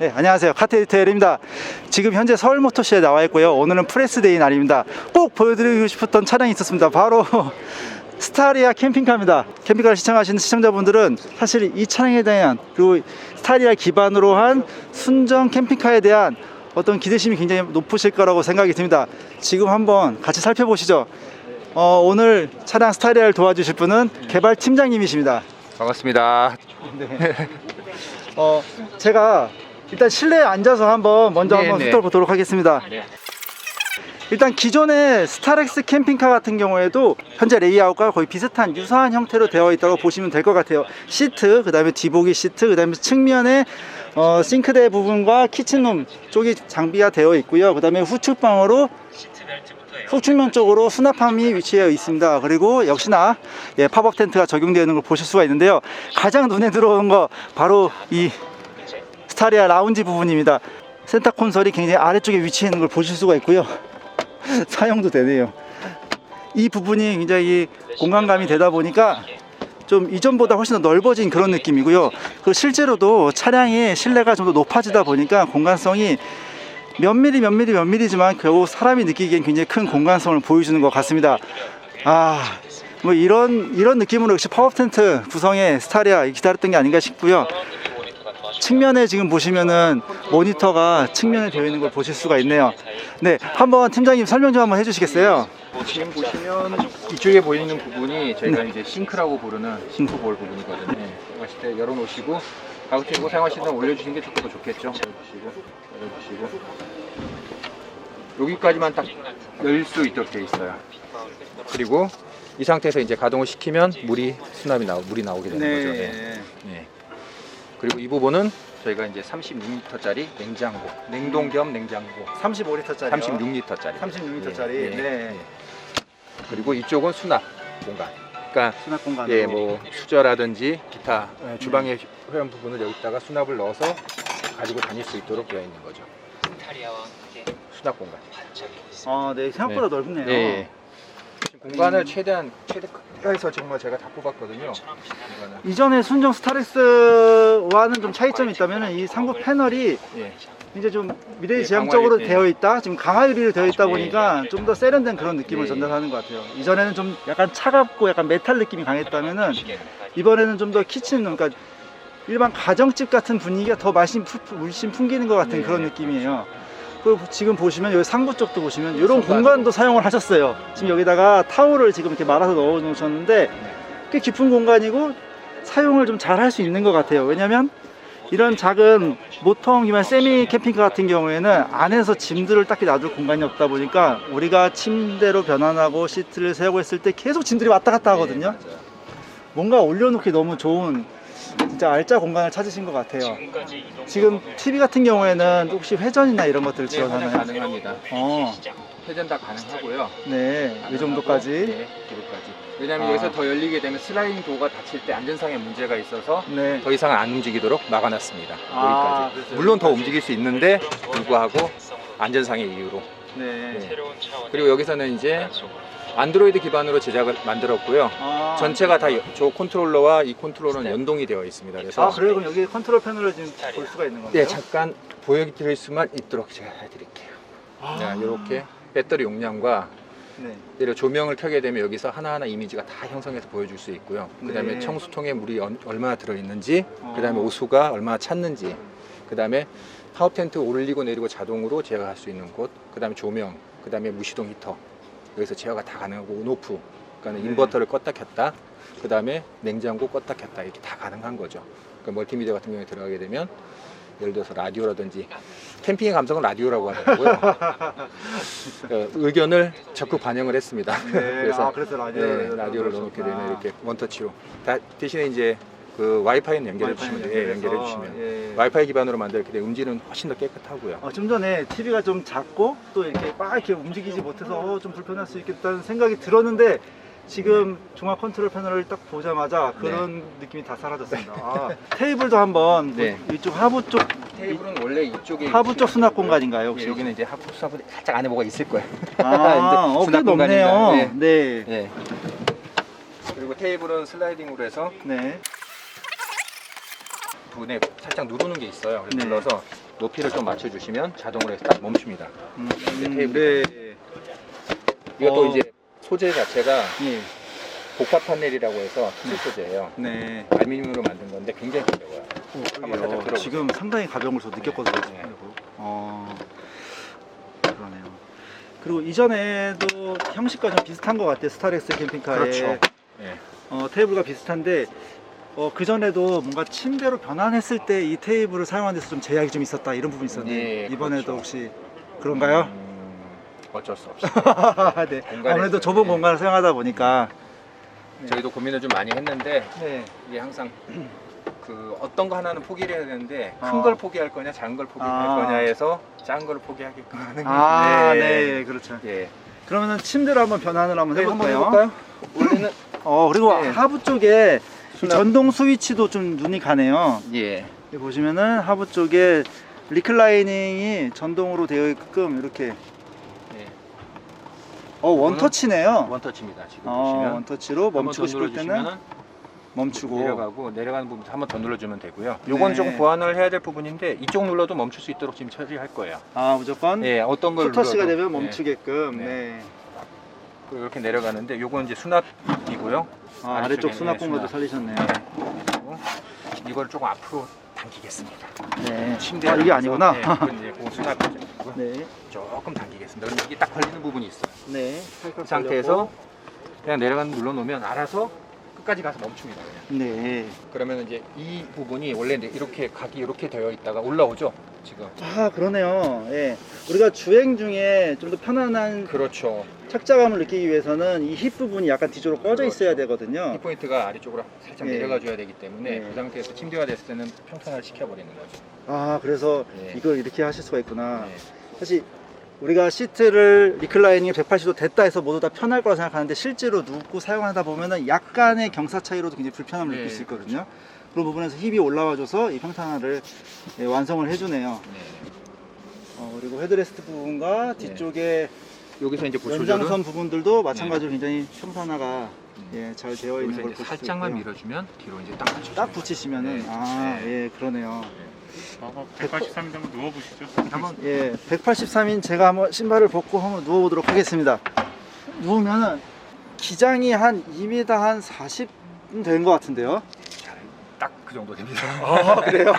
네, 안녕하세요. 카테리테일입니다. 지금 현재 서울 모터쇼에 나와 있고요. 오늘은 프레스데이 날입니다. 꼭 보여드리고 싶었던 차량이 있었습니다. 바로 스타리아 캠핑카입니다. 캠핑카를 시청하시는 시청자분들은 사실 이 차량에 대한 그리고 스타리아 기반으로 한 순정 캠핑카에 대한 어떤 기대심이 굉장히 높으실 거라고 생각이 듭니다. 지금 한번 같이 살펴보시죠. 어, 오늘 차량 스타리아를 도와주실 분은 개발 팀장님이십니다. 반갑습니다. 네. 어, 제가 일단 실내에 앉아서 한번 먼저 네, 한번 네. 훑어보도록 하겠습니다. 네. 일단 기존의 스타렉스 캠핑카 같은 경우에도 현재 레이아웃과 거의 비슷한 유사한 형태로 되어 있다고 보시면 될 것 같아요. 시트, 그 다음에 뒤보기 시트, 그 다음에 측면에 어, 싱크대 부분과 키친룸 쪽이 장비가 되어 있고요. 그 다음에 후측 방으로 후측면 쪽으로 수납함이 위치해 있습니다. 그리고 역시나 예, 팝업 텐트가 적용되어 있는 걸 보실 수가 있는데요. 가장 눈에 들어오는 거 바로 이 스타리아 라운지 부분입니다. 센터 콘솔이 굉장히 아래쪽에 위치해 있는 걸 보실 수가 있고요. 사용도 되네요. 이 부분이 굉장히 공간감이 되다 보니까 좀 이전보다 훨씬 더 넓어진 그런 느낌이고요. 그 실제로도 차량의 실내가 좀 더 높아지다 보니까 공간성이 몇 미리 몇 미리 몇 미리지만 결국 사람이 느끼기엔 굉장히 큰 공간성을 보여주는 것 같습니다. 아, 뭐 이런 이런 느낌으로 역시 파워 텐트 구성의 스타리아 기다렸던 게 아닌가 싶고요. 측면에 지금 보시면은 모니터가 측면에 되어 있는 걸 보실 수가 있네요. 네, 한번 팀장님 설명 좀 한번 해주시겠어요? 지금 보시면 이쪽에 보이는 부분이 저희가 이제 싱크라고 부르는 싱크볼 부분이거든요. 네. 하실 때 열어놓으시고 가급적이고 사용하시는 분 올려주시는 게 조금 더 좋겠죠. 열어주시고 열어주시고 여기까지만 딱 열 수 있도록 되어 있어요. 그리고 이 상태에서 이제 가동을 시키면 물이 수납이 나오 물이 나오게 되는 거죠. 네. 네. 그리고 이 부분은 저희가 이제 36리터짜리 냉장고, 냉동 겸 냉장고, 35리터짜리. 36리터짜리. 36리터짜리. 예, 예, 네. 예. 그리고 이쪽은 수납 공간. 그러니까 수납 공간으로. 예, 뭐 수저라든지 기타 예, 주방의 회원 부분을 여기다가 수납을 넣어서 가지고 다닐 수 있도록 되어 있는 거죠. 수납 공간. 아, 네, 생각보다 넓네요. 예, 예. 공간을 최대한 최대해서 정말 제가 다 뽑았거든요. 공간을. 이전에 순정 스타렉스와는 좀 차이점이 있다면 이 상부 패널이 예. 이제 좀 미래 예, 지향적으로 강화 예. 되어 있다. 지금 강화 유리로 되어 있다 예. 보니까 좀 더 세련된 그런 느낌을 예. 전달하는 것 같아요. 이전에는 좀 약간 차갑고 약간 메탈 느낌이 강했다면은 이번에는 좀 더 키친 그러니까 일반 가정집 같은 분위기가 더 훨씬, 푸- 물씬 풍기는 것 같은 네. 그런 느낌이에요. 지금 보시면 여기 상부 쪽도 보시면 이런. 공간도 사용을 하셨어요. 지금 여기다가 타올을 지금 이렇게 말아서 넣어 놓으셨는데 꽤 깊은 공간이고 사용을 좀 잘 할 수 있는 것 같아요. 왜냐면 이런 작은 모터기만 세미 캠핑카 같은 경우에는 안에서 짐들을 딱히 놔둘 공간이 없다 보니까 우리가 침대로 변환하고 시트를 세우고 했을 때 계속 짐들이 왔다 갔다 하거든요. 예, 맞아요. 뭔가 올려놓기 너무 좋은 진짜 알짜 공간을 찾으신 것 같아요. 지금 TV 같은 경우에는 혹시 회전이나 이런 것들을 네, 지원하나요? 가능합니다. 어, 회전 다 가능하고요. 네, 이 정도까지. 네, 기록까지. 왜냐하면 아. 여기서 더 열리게 되면 슬라이딩 도어가 닫힐 때 안전상의 문제가 있어서 네. 더 이상 안 움직이도록 막아놨습니다. 아, 여기까지. 그렇죠. 물론 더 움직일 수 있는데 불구하고 안전상의 이유로. 네. 네. 그리고 여기서는 이제 안드로이드 기반으로 제작을 만들었고요. 아, 전체가 다 저 컨트롤러와 이 컨트롤러는 연동이 되어 있습니다. 그래서 아, 그래요? 그럼 여기 컨트롤 패널을 지금 볼 수가 있는 건가요? 네, 잠깐 보여드릴 수만 있도록 제가 해드릴게요. 아, 이렇게 배터리 용량과 네. 예를 조명을 켜게 되면 여기서 하나하나 이미지가 다 형성해서 보여줄 수 있고요. 그 다음에 네. 청수통에 물이 얼- 얼마나 들어있는지, 어. 그 다음에 오수가 얼마나 찼는지, 그 다음에 파워 텐트 올리고 내리고 자동으로 제어할 수 있는 곳, 그 다음에 조명, 그 다음에 무시동 히터. 여기서 제어가 다 가능하고 온오프. 그러니까 네. 인버터를 껐다 켰다. 그 다음에 냉장고 껐다 켰다 이렇게 다 가능한 거죠. 그러니까 멀티미디어 같은 경우에 들어가게 되면 예를 들어서 라디오라든지 캠핑의 감성은 라디오라고 하더라고요. 어, 의견을 적극 반영을 했습니다. 네. 그래서 아, 그래서 라디오 네, 라디오를 넣어놓게 되면 이렇게 원터치로 다, 대신에 이제 그 와이파이는 연결해 주시면 돼요. 예, 연결해 주시면 예. 와이파이 기반으로 만들었기 때문에 음질은 훨씬 더 깨끗하고요. 어, 좀 전에 TV가 좀 작고 또 이렇게 막 이렇게 움직이지 못해서 어, 좀 불편할 수 있겠다는 생각이 들었는데 지금 종합 컨트롤 패널을 딱 보자마자 그런 느낌이 다 사라졌습니다. 아, 테이블도 한번 네. 이쪽 하부 쪽 테이블은 원래 이쪽에 하부 쪽 수납 공간인가요 혹시? 예, 여기는 이제 하부 수납이 살짝 안에 뭐가 있을 거예요. 아, 어, 꽤 수납 넓네요. 공간입니다. 네. 예. 그리고 테이블은 슬라이딩으로 해서 네. 분에 살짝 누르는 게 있어요. 그래서 네. 눌러서 높이를 좀 맞춰주시면 자동으로 해서 딱 멈춥니다. 음, 이제 테이블이 네. 이것도 어. 이제 소재 자체가 예. 복합 판넬이라고 해서 투 소재예요. 네. 알루미늄으로 만든 건데 굉장히 가벼워요. 한번 살짝 어. 지금 상당히 가벼운 걸저 느꼈거든요. 네. 어, 그러네요. 그리고 이전에도 형식과 좀 비슷한 것 같아요. 스타렉스 캠핑카의 그렇죠. 네. 어, 테이블과 비슷한데 어, 그 전에도 뭔가 침대로 변환했을 때 이 테이블을 사용하는 데서 좀 제약이 좀 있었다 이런 부분이 있었는데 네, 이번에도 그렇죠. 혹시 그런가요? 음, 어쩔 수 없어요. 네. 공간에 아무래도 있어요. 좁은 네. 공간을 사용하다 보니까 저희도 고민을 좀 많이 했는데 네. 이게 항상 그 어떤 거 하나는 포기를 해야 되는데 큰 어. 걸 포기할 거냐 작은 걸 포기할 아. 거냐에서 작은 걸 포기하게끔 하는 게 아, 네, 그렇죠. 예. 그러면은 침대로 한번 변환을 한번 네, 해볼까요? 해볼까요? 원래는 어, 그리고 네. 하부 쪽에. 전동 스위치도 좀 눈이 가네요. 예. 여기 보시면은 하부 쪽에 리클라이닝이 전동으로 되어 있게끔 이렇게 예. 어 원터치네요. 원터치입니다. 지금 어 보시면 원터치로 한번 멈추고 더 싶을 때는 눌러주시면은 멈추고 내려가고 내려가는 부분 한번 더 눌러주면 되고요. 요건 네. 조금 보완을 해야 될 부분인데 이쪽 눌러도 멈출 수 있도록 지금 처리할 거예요. 아 무조건 예, 어떤 걸 눌러도. 되면 예. 멈추게끔 네. 네. 그리고 이렇게 내려가는데 요건 이제 수납 이고요. 아, 아래쪽 아래쪽에, 수납 네, 공간도. 살리셨네요. 그리고 이걸 조금 앞으로 당기겠습니다. 네. 침대 아 이게 아니구나. 네, 그건 이제 그 수납이고 네. 조금 당기겠습니다. 근데 이게 딱 걸리는 부분이 있어요. 네. 이 상태에서 그냥 내려가는 눌러 놓으면 알아서 끝까지 가서 멈춥니다. 그냥. 네. 그러면 이제 이 부분이 원래 이제 이렇게 각이 이렇게 되어 있다가 올라오죠. 지금. 아 그러네요. 예. 우리가 주행 중에 좀 더 편안한 그렇죠. 착자감을 느끼기 위해서는 이 힙 부분이 약간 뒤쪽으로 꺼져 있어야 그렇죠. 되거든요. 이 포인트가 아래쪽으로 살짝 네. 내려가 줘야 되기 때문에 네. 그 상태에서 침대가 됐을 때는 평탄화를 시켜버리는 거죠. 아 그래서 네. 이걸 이렇게 하실 수가 있구나. 네. 사실 우리가 시트를 리클라이닝이 180도 됐다 해서 모두 다 편할 거라 생각하는데 실제로 눕고 사용하다 보면은 약간의 경사 차이로도 굉장히 불편함을 네, 느낄 수 있거든요. 그런 부분에서 힙이 올라와줘서 이 평탄화를 예, 완성을 해주네요. 네. 어, 그리고 헤드레스트 부분과 뒤쪽에 여기서 이제 그 조절은 연장선 부분들도 마찬가지로 굉장히 평탄화가 음. 예, 잘 되어 있는 여기서 걸 이제 볼수 살짝만 있고요. 밀어주면 뒤로 이제 딱 맞춰. 딱 붙이시면은 네. 아, 네. 예, 그러네요. 저거 183인 한번 누워보시죠. 한번 예, 183인 제가 한번 신발을 벗고 한번 누워보도록 하겠습니다. 누우면은 기장이 한 2m 한 40된것 같은데요. 딱 그 정도 됩니다. 아, 그래요?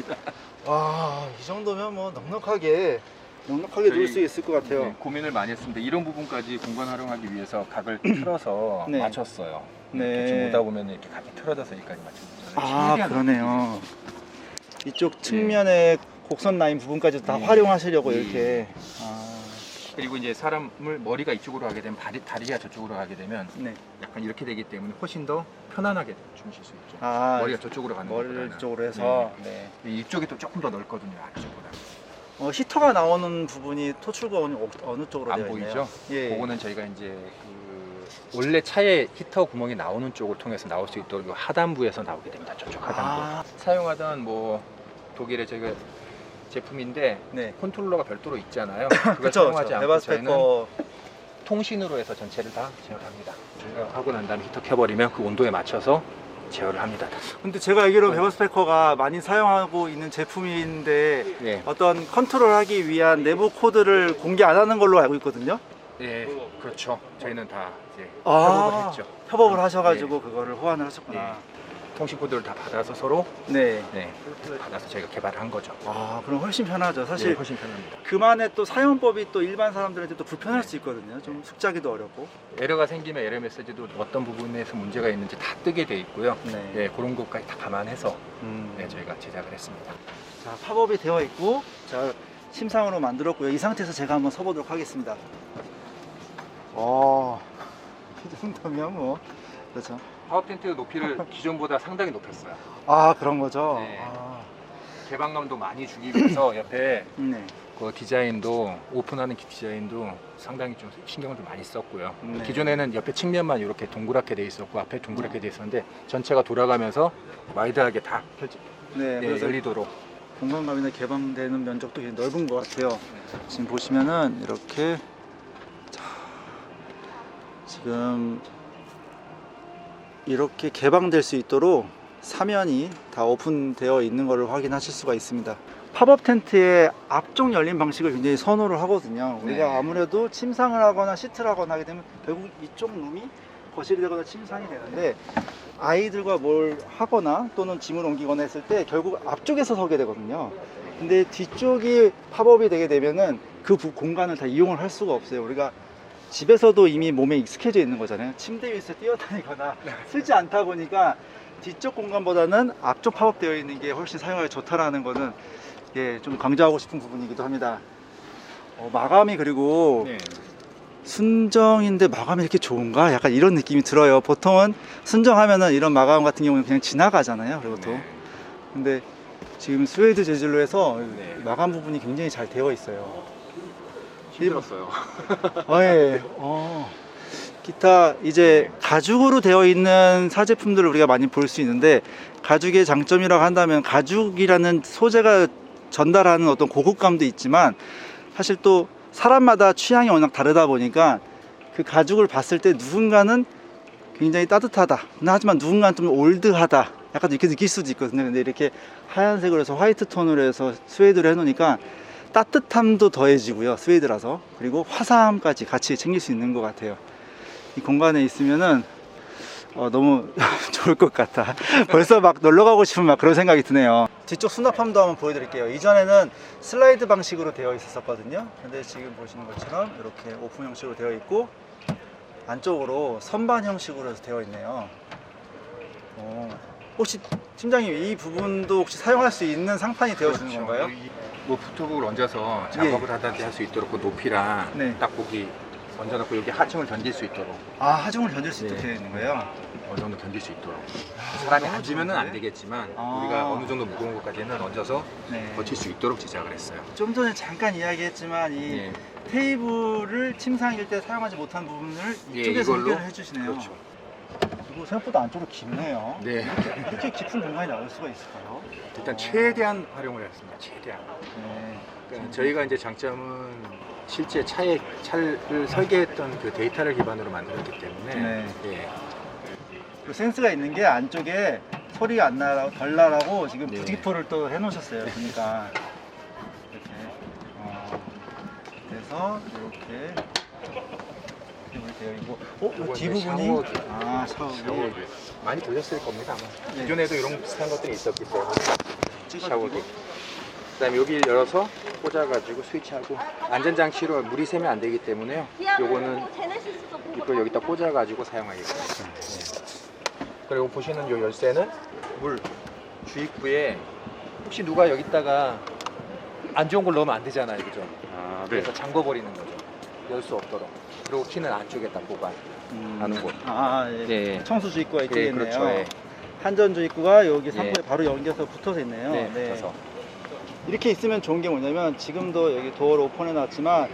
와, 이 정도면 뭐 넉넉하게 넉넉하게 저희- 누울 수 있을 것 같아요. 네, 고민을 많이 했습니다. 이런 부분까지 공간 활용하기 위해서 각을 틀어서 네. 맞췄어요. 네. 이렇게 지금 오다 보면 이렇게 각이 틀어져서 여기까지 맞춰졌어요. 아, 그러네요. 이쪽 측면에 곡선 라인 부분까지 다 네. 활용하시려고 네. 이렇게. 아, 그리고 이제 사람을 머리가 이쪽으로 가게 되면 다리, 다리가 저쪽으로 가게 되면 네. 약간 이렇게 되기 때문에 훨씬 더 편안하게 주무실 수 있죠. 아, 머리가 저쪽으로 가는 머리 것보다는. 쪽으로 해서. 네. 이쪽이 또 조금 더 넓거든요. 아래쪽보다. 어, 히터가 나오는 부분이 토출구가 어느, 어느 쪽으로 안 되어 있나요? 보이죠? 예. 그거는 저희가 이제 그 원래 차에 히터 구멍이 나오는 쪽을 통해서 나올 수 있도록 이 하단부에서 나오게 됩니다. 저쪽 하단부. 아, 사용하던 뭐 독일의 저희가 제품인데 네. 컨트롤러가 별도로 있잖아요. 그걸. 사용하지 않고 저희는 네바스페커 통신으로 해서 전체를 다 제어합니다. 저희가 하고 난 다음에 히터 켜버리면 그 온도에 맞춰서 제어를 합니다. 근데 제가 알기로 베버스페커가 많이 사용하고 있는 제품인데 네, 어떤 컨트롤하기 위한 내부 코드를 공개 안 하는 걸로 알고 있거든요. 네, 그렇죠. 저희는 다 이제 아, 협업을 했죠. 협업을 하셔가지고 그거를 호환을 하셨구나. 통신 코드를 다 받아서 서로 네. 네, 받아서 저희가 개발한 거죠. 아, 그럼 훨씬 편하죠. 네, 사실 훨씬 편합니다. 그만의 또 사용법이 또 일반 사람들한테 또 불편할 수 있거든요. 좀 숙지하기도 어렵고. 에러가 생기면 에러 메시지도 어떤 부분에서 문제가 있는지 다 뜨게 돼 있고요. 네. 네, 그런 것까지 다 감안해서 음. 네, 저희가 제작을 했습니다. 자, 팝업이 되어 있고, 자, 심상으로 만들었고요. 이 상태에서 제가 한번 서보도록 하겠습니다. 어, 이 정도면 뭐, 그렇죠. 파워 텐트 높이를 기존보다 상당히 높였어요. 아, 그런 거죠? 네. 아, 개방감도 많이 주기 위해서 옆에 네. 그 디자인도 오픈하는 디자인도 상당히 좀 신경을 좀 많이 썼고요. 네. 기존에는 옆에 측면만 이렇게 동그랗게 돼 있었고 앞에 동그랗게 돼 있었는데 전체가 돌아가면서 와이드하게 다 펼치, 네, 네, 그래서 열리도록 공간감이나 개방되는 면적도 굉장히 넓은 것 같아요. 지금 보시면은 이렇게 자, 지금 이렇게 개방될 수 있도록 사면이 다 오픈되어 있는 것을 확인하실 수가 있습니다. 팝업 텐트의 앞쪽 열린 방식을 굉장히 선호를 하거든요. 우리가 네. 아무래도 침상을 하거나 시트를 하거나 하게 되면 결국 이쪽 룸이 거실이 되거나 침상이 되는데 아이들과 뭘 하거나 또는 짐을 옮기거나 했을 때 결국 앞쪽에서 서게 되거든요. 근데 뒤쪽이 팝업이 되게 되면은 그 부- 공간을 다 이용을 할 수가 없어요. 우리가 집에서도 이미 몸에 익숙해져 있는 거잖아요. 침대 위에서 뛰어다니거나 쓰지 않다 보니까 뒤쪽 공간보다는 앞쪽 팝업되어 있는 게 훨씬 사용하기 좋다라는 거는 예, 좀 강조하고 싶은 부분이기도 합니다. 어, 마감이 그리고 네. 순정인데 마감이 이렇게 좋은가? 약간 이런 느낌이 들어요. 보통은 순정하면은 이런 마감 같은 경우는 그냥 지나가잖아요. 그리고 또. 네. 근데 지금 스웨이드 재질로 해서 네. 마감 부분이 굉장히 잘 되어 있어요. 힘들었어요. 어, 예. 어. 기타 이제 가죽으로 되어 있는 사제품들을 우리가 많이 볼 수 있는데 가죽의 장점이라고 한다면 가죽이라는 소재가 전달하는 어떤 고급감도 있지만 사실 또 사람마다 취향이 워낙 다르다 보니까 그 가죽을 봤을 때 누군가는 굉장히 따뜻하다. 하지만 누군가는 좀 올드하다. 약간 이렇게 느낄 수도 있거든요. 근데 이렇게 하얀색으로 해서 화이트 톤으로 해서 스웨이드를 해놓으니까 따뜻함도 더해지고요. 스웨이드라서. 그리고 화사함까지 같이 챙길 수 있는 것 같아요. 이 공간에 있으면은 어, 너무 좋을 것 같다. 벌써 막 놀러 가고 싶은 막 그런 생각이 드네요. 뒤쪽 수납함도 한번 보여드릴게요. 이전에는 슬라이드 방식으로 되어 있었거든요. 근데 지금 보시는 것처럼 이렇게 오픈 형식으로 되어 있고 안쪽으로 선반 형식으로 해서 되어 있네요. 어, 혹시 팀장님 이 부분도 혹시 사용할 수 있는 상판이 되어 주는 건가요? 이- 뭐 푸트북을 얹어서 작업을 하다가 할수 있도록 그 높이랑 네. 딱 거기 얹어놓고 여기 하층을 견딜 수 있도록 아 하중을 견딜 수 있도록 네. 되어 있는 거예요? 어느 정도 견딜 수 있도록 사람이 너무 앉으면은 안 좋은데? 되겠지만 아. 우리가 어느 정도 무거운 것까지는 얹어서 네. 버틸 수 있도록 제작을 했어요. 좀 전에 잠깐 이야기했지만 이 예. 테이블을 침상일 때 사용하지 못한 부분을 예, 이쪽에서 이걸로? 해결을 해주시네요. 그렇죠. 그리고 생각보다 안쪽으로 깊네요. 네. 이렇게 깊은 공간이 나올 수가 있을까요? 일단 최대한 활용을 했습니다. 최대한. 네. 그러니까 저희가 이제 장점은 실제 차에 차를 설계했던 그 데이터를 기반으로 만들었기 때문에 네. 예. 그 센스가 있는 게 안쪽에 소리가 안 나라고 덜 나라고 지금 네. 부직포를 또 해놓으셨어요. 그러니까 이렇게 어, 그래서 이렇게 이렇게 되어 있고, 어? 뒷부분이 샤워기. 아 샤워기. 샤워기 많이 돌렸을 겁니다. 아마. 네. 기존에도 이런 비슷한 것들이 있었기 때문에. 샤워기. 그다음에 여기 열어서 꽂아가지고 스위치하고 안전장치로 물이 새면 안 되기 때문에요. 요거는 이걸 여기다 꽂아가지고 사용하겠습니다. 네. 그리고 보시는 요 열쇠는 물 주입구에 혹시 누가 여기다가 안 좋은 걸 넣으면 안 되잖아요, 그죠? 아, 그래서 잠궈 버리는 거죠. 열 수 없도록. 그리고 키는 안쪽에다 보관. 음. 하는 곳. 아, 예. 네. 청수 주입구가 이쪽에 예, 있네요. 그렇죠. 예. 한전 주입구가 여기 예. 상부에 바로 연결해서 붙어서 있네요. 네, 네. 그래서 이렇게 있으면 좋은 게 뭐냐면 지금도 여기 도어를 오픈해 놨지만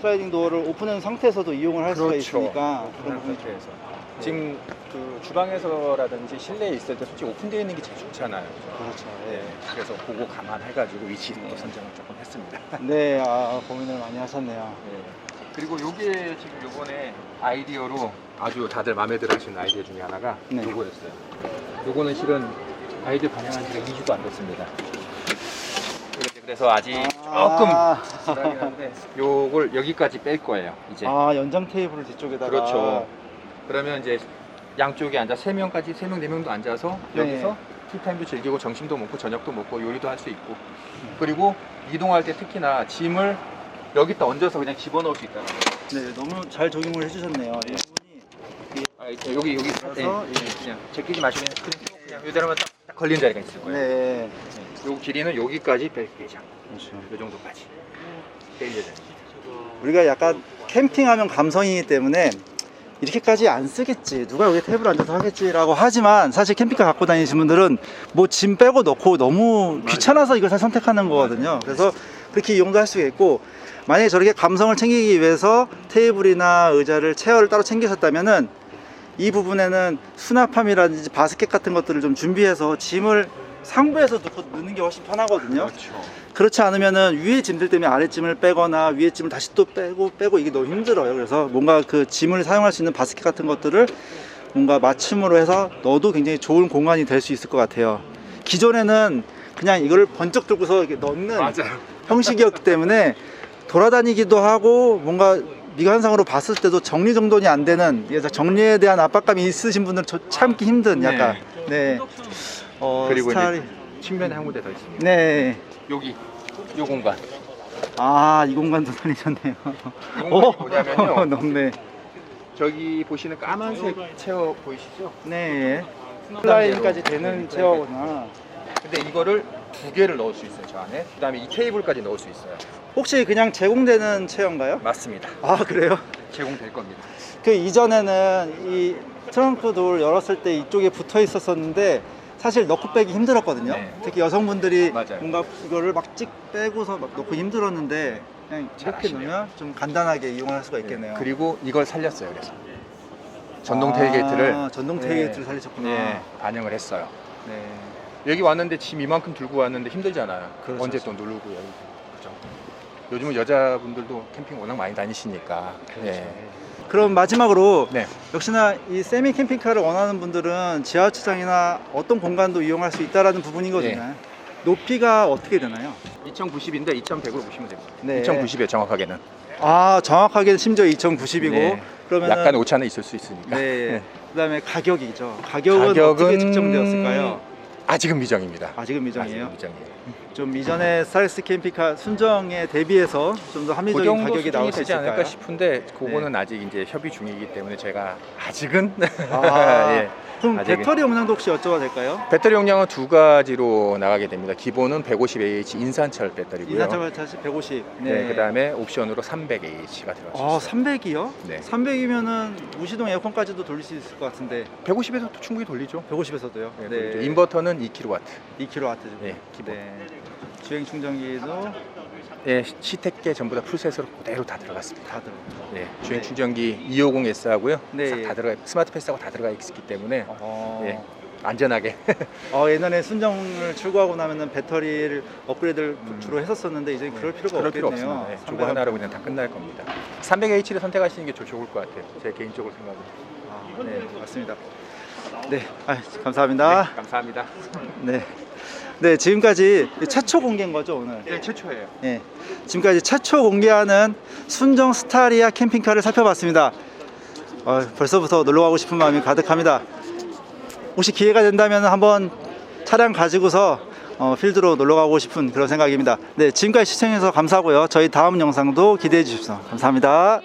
슬라이딩 도어를 오픈한 상태에서도 이용을 할 수가 그렇죠. 있으니까 그런 부분이 상태에서 지금 그 주방에서라든지 실내에 있을 때 솔직히 오픈되어 있는 게 제일 좋잖아요. 그죠? 그렇죠. 네. 그래서 그거 감안해가지고 위치도 네. 선정을 조금 했습니다. 네, 아, 고민을 많이 하셨네요. 네. 그리고 요게 지금 요번에 아이디어로 아주 다들 마음에 들어 하시는 아이디어 중에 하나가 네. 요거였어요. 요거는 실은 아이디어 반영한 지가 2주도 안 됐습니다. 그래서 아직 조금 아, 불안하긴 한데 요걸 여기까지 뺄 거예요. 이제. 아, 연장 테이블을 뒤쪽에다가 그렇죠. 그러면 이제 양쪽에 앉아 세 명까지 세 명 네 명도 앉아서 네. 여기서 티타임도 즐기고 점심도 먹고 저녁도 먹고 요리도 할 수 있고 그리고 이동할 때 특히나 짐을 여기다 얹어서 그냥 집어넣을 수 있다는 거예요. 네, 너무 잘 적용을 해주셨네요. 이 부분이 아, 이제 여기 여기 그래서 네, 그냥 제끼지 마시면 그냥 이대로만 딱, 딱 걸린 자리가 있을 거예요. 네, 네. 요 길이는 여기까지 뺄 예정. 그렇죠. 요 정도까지 뺄 예정입니다. 우리가 약간 캠핑하면 감성이기 때문에 이렇게까지 안 쓰겠지 누가 여기 테이블 앉아서 하겠지라고 하지만 사실 캠핑카 갖고 다니시는 분들은 뭐 짐 빼고 넣고 너무 귀찮아서 이걸 다 선택하는 거거든요 그래서 그렇게 이용도 할 수 있고 만약에 저렇게 감성을 챙기기 위해서 테이블이나 의자를 체어를 따로 챙기셨다면은 이 부분에는 수납함이라든지 바스켓 같은 것들을 좀 준비해서 짐을 상부에서 넣고 넣는 게 훨씬 편하거든요 그렇죠. 그렇지 않으면은 위에 짐들 때문에 아래 짐을 빼거나 위에 짐을 다시 또 빼고 빼고 이게 너무 힘들어요. 그래서 뭔가 그 짐을 사용할 수 있는 바스켓 같은 것들을 뭔가 맞춤으로 해서 넣어도 굉장히 좋은 공간이 될 수 있을 것 같아요. 기존에는 그냥 이걸 번쩍 들고서 이렇게 넣는 맞아요. 형식이었기 때문에 돌아다니기도 하고 뭔가 미관상으로 봤을 때도 정리정돈이 안 되는 그래서 정리에 대한 압박감이 있으신 분들은 저- 참기 힘든 네. 약간 네. 어, 그리고 스타일이 이제 측면에 한 군데 더 있습니다. 네. 여기 요 공간. 아, 이 공간도 살리셨네요. 이 공간이 뭐냐면요. 넓네. 저기 보시는 까만색 체어 보이시죠? 네. 플라인까지 되는 체어구나. 근데 이거를 두 개를 넣을 수 있어요, 저 안에. 그 다음에 이 테이블까지 넣을 수 있어요. 혹시 그냥 제공되는 체어인가요? 맞습니다. 아, 그래요? 제공될 겁니다. 그 이전에는 이 트렁크 돌 열었을 때 이쪽에 붙어 있었었는데 사실 넣고 빼기 힘들었거든요. 네. 특히 여성분들이 맞아요. 뭔가 이거를 막 찍 빼고서 막 넣고 힘들었는데 그냥 이렇게. 넣으면 좀 간단하게 이용할 수가 있겠네요. 그리고 이걸 살렸어요, 그래서. 전동 아, 테일게이트를 전동 네. 테일게이트를 살리셨구나. 네, 반영을 했어요. 네. 여기 왔는데 짐 이만큼 들고 왔는데 힘들잖아요. 그렇죠. 언제 또 누르고 여기. 그죠. 요즘은 여자분들도 캠핑 워낙 많이 다니시니까. 네. 그럼 마지막으로 네. 역시나 이 세미 캠핑카를 원하는 분들은 지하 주차장이나 어떤 공간도 이용할 수 있다라는 부분이거든요. 네. 높이가 어떻게 되나요? 2090인데 2100으로 보시면 됩니다. 네. 2090에 정확하게는. 아 정확하게 심지어 2090이고 네. 그러면 약간 오차는 있을 수 있으니까. 네. 그다음에 가격이죠. 가격은, 어떻게 측정되었을까요? 아직은 미정입니다. 아직은 미정이에요. 아직은 미정이에요. 좀 이전에 스타렉스 캠핑카 순정에 대비해서 좀 더 그 합리적인 정도 가격이 수준이 나올 수 되지 있을까요? 않을까 싶은데 그거는 아직 이제 협의 중이기 때문에 제가 아직은 아, 예. 그럼 아직은. 배터리 용량도 혹시 여쭤봐도 될까요? 배터리 용량은 두 가지로 나가게 됩니다. 기본은 150AH 인산철 배터리고요. 인산철 다시 150. 네. 그다음에 옵션으로 300AH가 들어갈 수 아, 있어요. 300이요? 네. 300이면은 무시동 에어컨까지도 돌릴 수 있을 것 같은데 150에서 도 충분히 돌리죠. 150에서도요? 네, 돌리죠. 인버터는 2kW. 2kW. 네, 기본. 주행 충전기도 예, 시택계 전부 다 풀셋으로 그대로 다 들어갔습니다. 다 들어. 네, 주행 네. 충전기 250S 하고요. 네. 싹다 들어가 스마트 패스하고 다 들어가 있기 때문에 어... 예, 안전하게 어, 옛날에 순정을 출고하고 나면은 배터리를 업그레이드를 음. 주로 했었었는데 이제 그럴 필요가 그럴 필요 없겠네요. 없습니다. 네, 저거 300 하나로 그냥 다 끝날 겁니다. 300H를 선택하시는 게 조- 좋을 것 같아요. 제 개인적으로 생각은. 아, 네, 맞습니다. 네, 아, 감사합니다. 네, 감사합니다. 네. 네, 지금까지 최초 공개인 거죠, 오늘? 네, 최초예요. 네. 지금까지 최초 공개하는 순정 스타리아 캠핑카를 살펴봤습니다. 어, 벌써부터 놀러 가고 싶은 마음이 가득합니다. 혹시 기회가 된다면 한번 차량 가지고서 어, 필드로 놀러 가고 싶은 그런 생각입니다. 네, 지금까지 시청해주셔서 감사하고요. 저희 다음 영상도 기대해 주십시오. 감사합니다.